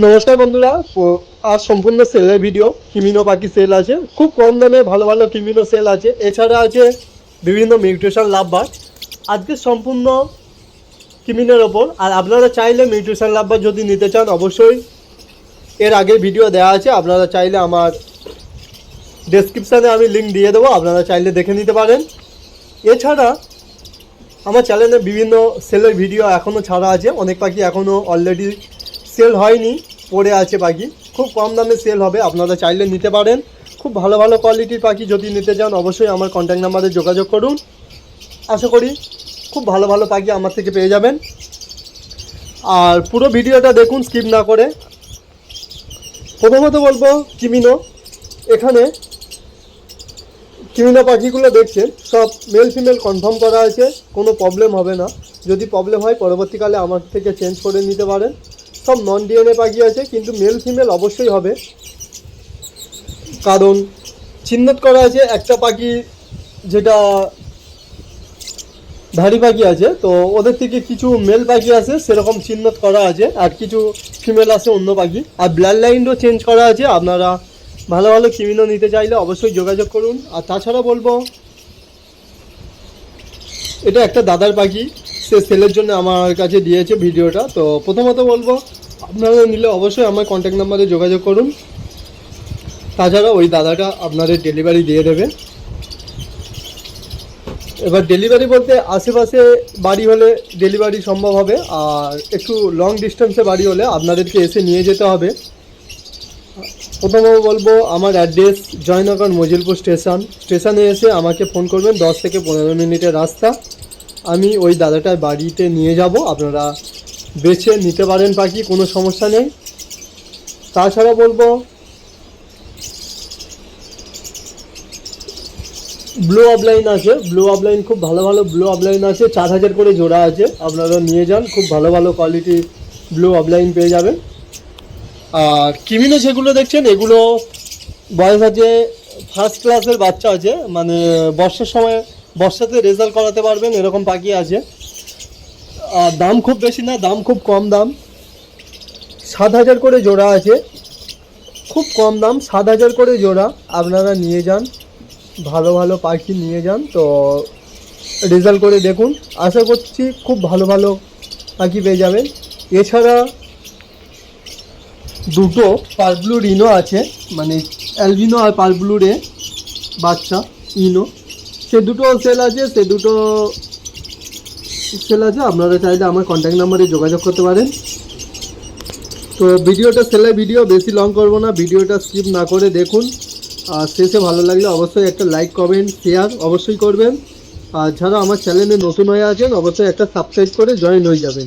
নমস্কার বন্ধুরা আজ সম্পূর্ণ সেলের ভিডিও কিমিনো পাখি সেল আছে। খুব কম দামে ভালো ভালো কিমিনো সেল আছে। এছাড়া আছে বিভিন্ন মিউটেশন লাভবার আজকে সম্পূর্ণ কিমিনের ওপর। আর আপনারা চাইলে মিউটেশন লাভবার যদি নিতে চান, অবশ্যই এর আগে ভিডিও দেওয়া আছে। আপনারা চাইলে আমার ডেসক্রিপশানে আমি লিঙ্ক দিয়ে দেবো। আপনারা চাইলে দেখে নিতে পারেন। এছাড়া আমার চ্যানেলে বিভিন্ন সেলের ভিডিও এখনও ছাড়া আছে। অনেক পাখি এখনও অলরেডি সেল হয়নি, পড়ে আছে পাখি খুব কম দামে সেল হবে, আপনারা চাইলে নিতে পারেন। খুব ভালো ভালো কোয়ালিটির পাখি যদি নিতে চান, অবশ্যই আমার কন্ট্যাক্ট নাম্বারে যোগাযোগ করুন। আশা করি খুব ভালো ভালো পাখি আমার থেকে পেয়ে যাবেন। আর পুরো ভিডিওটা দেখুন স্কিপ না করে। প্রথমত বলব কিমিনো এখানে কিমিনো পাখিগুলো দেখছেন, সব মেল ফিমেল কনফার্ম করা আছে, কোনো প্রবলেম হবে না। যদি প্রবলেম হয়, পরবর্তীকালে আমার থেকে চেঞ্জ করে নিতে পারেন। সব নন ডিএনএ পাখি আছে, কিন্তু মেল ফিমেল অবশ্যই হবে। কারণ চিহ্নিত করা আছে একটা পাখি যেটা ধাড়ি পাখি আছে, তো ওদের থেকে কিছু মেল পাখি আছে, সেরকম চিহ্নিত করা আছে, আর কিছু ফিমেল আছে, অন্য পাখি। আর ব্লাড লাইনও চেঞ্জ করা আছে, আপনারা ভালো ভালো কিমিনো নিতে চাইলে অবশ্যই যোগাযোগ করুন। আর তাছাড়া বলব, এটা একটা দাদার পাখি সে সেলের জন্য আমার কাছে দিয়েছে ভিডিওটা, তো প্রথমত বলব, আপনারা নিলে অবশ্যই আমার কন্ট্যাক্ট নাম্বারে যোগাযোগ করুন। তাছাড়া ওই দাদাটা আপনাদের ডেলিভারি দিয়ে দেবে। এবার ডেলিভারি বলতে আশেপাশে বাড়ি হলে ডেলিভারি সম্ভব হবে, আর একটু লং ডিস্টেন্সে বাড়ি হলে আপনাদেরকে এসে নিয়ে যেতে হবে। প্রথমে বলব, আমার অ্যাড্রেস জয়নগর মজিলপুর স্টেশন স্টেশনে এসে আমাকে ফোন করবেন, দশ থেকে পনেরো মিনিটের রাস্তা। আমি ওই দাদাটার বাড়িতে নিয়ে যাব, আপনারা বেছে নিতে পারেন পাখি কোনো সমস্যা নেই। তাছাড়া বলব ব্লু অফলাইন আছে ব্লু অফলাইন খুব ভালো ভালো ব্লু অফলাইন আছে, চার হাজার করে জোড়া আছে, আপনারা নিয়ে যান, খুব ভালো ভালো কোয়ালিটি ব্লু অফলাইন পেয়ে যাবেন। আর কিমিনো যেগুলো দেখছেন, এগুলো বয়স আছে ফার্স্ট ক্লাসের বাচ্চা আছে মানে বর্ষার সময় বর্ষাতে রেজাল্ট করাতে পারবেন, এরকম পাখি আছে। আর দাম খুব বেশি না, দাম খুব কম দাম। সাত হাজার করে জোড়া আছে। খুব কম দাম, সাত হাজার করে জোড়া। আপনারা নিয়ে যান, ভালো ভালো পাখি নিয়ে যান, তো রেজাল্ট করে দেখুন। আশা করছি খুব ভালো ভালো পাখি পেয়ে যাবেন। এছাড়া দুটো পারব্লু রিনো আছে মানে অ্যালবিনো আর পারব্লু রে বাচ্চা, ইনো। সে দুটো সেল আছে, সে দুটো সেল আছে। আপনারা চাইলে আমার কন্ট্যাক্ট নাম্বারে যোগাযোগ করতে পারেন। তো ভিডিওটা সেলে ভিডিও বেশি লং করব না। ভিডিওটা স্কিপ না করে দেখুন। আর শেষে ভালো লাগলে অবশ্যই একটা লাইক কমেন্ট শেয়ার অবশ্যই করবেন। আর যারা আমার চ্যানেলে নতুন হয়ে আছেন, অবশ্যই একটা সাবস্ক্রাইব করে জয়েন হয়ে যাবেন।